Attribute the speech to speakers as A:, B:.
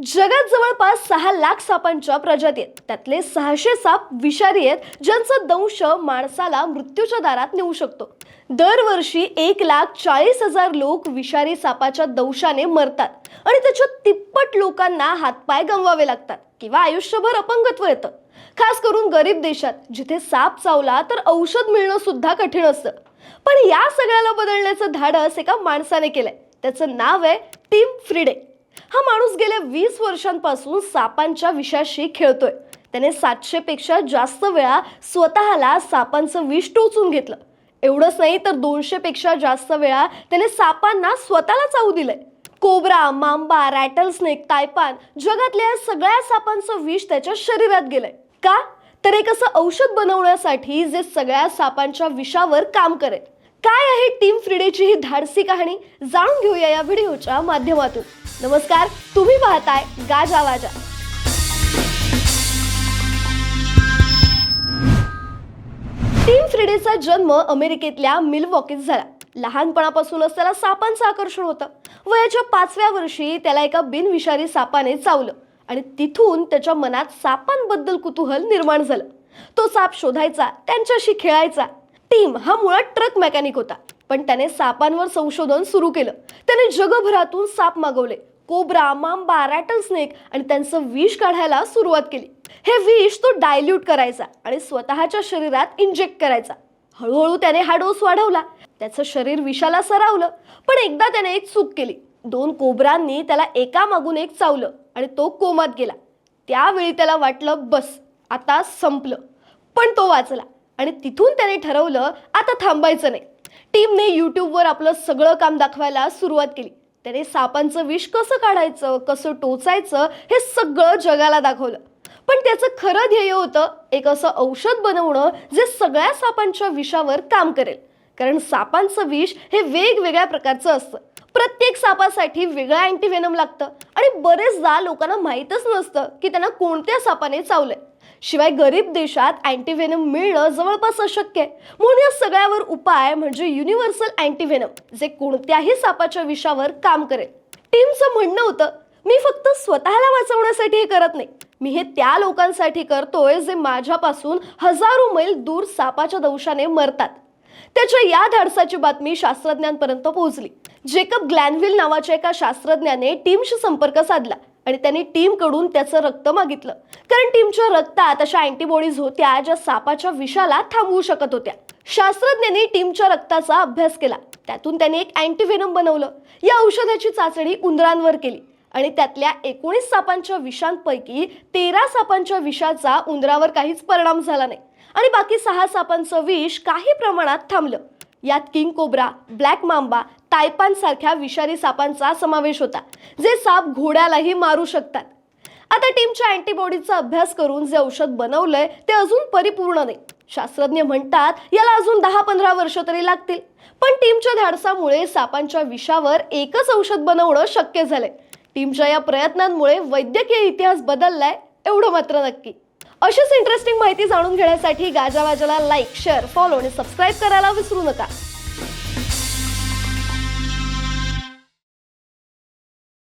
A: जगात जवळपास सहा लाख सापांच्या प्रजाती आहेत. त्यातले सहाशे साप विषारी आहेत ज्यांचा दंश माणसाला मृत्यूच्या दारात नेऊ शकतो. दरवर्षी एक लाख चाळीस हजार लोक विषारी सापाच्या दंशाने मरतात आणि त्याच्या तिप्पट लोकांना हातपाय गमवावे लागतात किंवा आयुष्यभर अपंगत्व येतं. खास करून गरीब देशात जिथे साप चावला तर औषध मिळणं सुद्धा कठीण असतं. पण या सगळ्याला बदलण्याचं धाडस एका माणसाने केलंय. त्याचं नाव आहे टीम फ्रिडे. हा माणूस गेल्या वीस वर्षांपासून सापांच्या विषाशी खेळतोय. त्याने सातशेपेक्षा जास्त वेळा स्वतःला सापांचं विष टोचून घेतलं. एवढंच नाही तर दोनशे पेक्षा जास्त वेळा त्याने सापांना स्वतःला चावू दिलंय. Cobra mamba rattlesnake taipan जगातल्या सगळ्या सापांचं विष त्याच्या शरीरात गेलंय. का? तर एक असं औषध बनवण्यासाठी जे सगळ्या सापांच्या विषावर काम करेल. काय आहे टीम फ्रिडेची ही धाडसी कहाणी? जाणून घेऊया या व्हिडिओच्या माध्यमातून. नमस्कार तुम्ही पाहताय गाजा वाजा. टीम फ्रिडेचा जन्म अमेरिकेतल्या मिलवॉकीत झाला. लहानपणापासूनच त्याला सापांचं आकर्षण होतं. वयाच्या पाचव्या वर्षी त्याला एका बिनविषारी सापाने चावलं आणि तिथून त्याच्या मनात सापांबद्दल कुतूहल निर्माण झालं. तो साप शोधायचा त्यांच्याशी खेळायचा. टीम हा मुळात ट्रक मेकॅनिक होता पण त्याने सापांवर संशोधन सुरू केलं. त्याने जगभरातून साप मागवले. कोब्रा मांबा रॅटल स्नेक आणि त्यांचं विष काढायला सुरुवात केली. हे विष तो डायल्यूट करायचा आणि स्वतःच्या शरीरात इंजेक्ट करायचा. हळूहळू त्याने हा डोस वाढवला. त्याचं शरीर विषाला सरावलं पण एकदा त्याने एक चूक केली. दोन कोबरांनी त्याला एका मागून एक चावलं आणि तो कोमात गेला. त्यावेळी त्याला वाटलं बस आता संपलं. पण तो वाचला आणि तिथून त्याने ठरवलं आता थांबायचं नाही. टीमने यूट्यूबवर आपलं सगळं काम दाखवायला सुरुवात केली. त्याने सापांचं विष कसं काढायचं कसं टोचायचं हे सगळं जगाला दाखवलं. पण त्याचं खरं ध्येय होतं एक असं औषध बनवणं जे सगळ्या सापांच्या विषावर काम करेल. कारण सापांचं विष हे वेगवेगळ्या प्रकारचं असतं. प्रत्येक सापासाठी वेगळं अँटीव्हेनम लागतं. आणि बरेचदा लोकांना माहीतच नसतं की त्यांना कोणत्या सापाने चावलंय. शिवाय गरीब देशात अँटीव्हेनम मिळणं जवळपास अशक्य आहे. म्हणून या सगळ्यावर उपाय म्हणजे युनिव्हर्सल अँटीव्हेनम जे कोणत्याही सापाच्या विषावर काम करेल. टीमचं म्हणणं होतं मी फक्त स्वतःला वाचवण्यासाठी हे करत नाही. मी हे त्या लोकांसाठी करतोय जे माझ्यापासून हजारो मैल दूर सापाच्या दंशाने मरतात. त्याच्या या धाडसाची बातमी शास्त्रज्ञांपर्यंत पोहोचली. जेकब ग्लॅनविल नावाच्या एका शास्त्रज्ञाने टीमशी संपर्क साधला आणि त्यांनी टीमकडून त्याचं रक्त मागितलं. कारण टीमच्या रक्तात अशा अँटीबॉडीज होत्या ज्या सापाच्या विषाला थांबवू शकत होत्या. शास्त्रज्ञांनी टीमच्या रक्ताचा अभ्यास केला. त्यातून त्यांनी एक अँटीव्हेनम बनवलं. या औषधाची चाचणी उंदरांवर केली. आणि त्यातल्या एकोणीस सापांच्या विषांपैकी तेरा सापांच्या विषाचा उंदरावर काहीच परिणाम झाला नाही. आणि बाकी सहा सापांचं विष काही प्रमाणात थांबलं. यात king cobra black mamba taipan सारख्या विषारी सापांचा समावेश होता जे साप घोड्यालाही मारू शकतात. आता टीमच्या अँटीबॉडीचा अभ्यास करून जे औषध बनवलंय ते अजून परिपूर्ण नाही. शास्त्रज्ञ म्हणतात याला अजून दहा पंधरा वर्ष तरी लागतील. पण टीमच्या धाडसामुळे सापांच्या विषावर एकच औषध बनवणं शक्य झालंय. टीमच्या या प्रयत्नांमुळे वैद्यकीय इतिहास बदललाय एवढं मात्र नक्की. अशीच इंटरेस्टिंग माहिती जाणून घेण्यासाठी गाजावाजाला लाईक शेअर फॉलो आणि सबस्क्राईब करायला विसरू नका.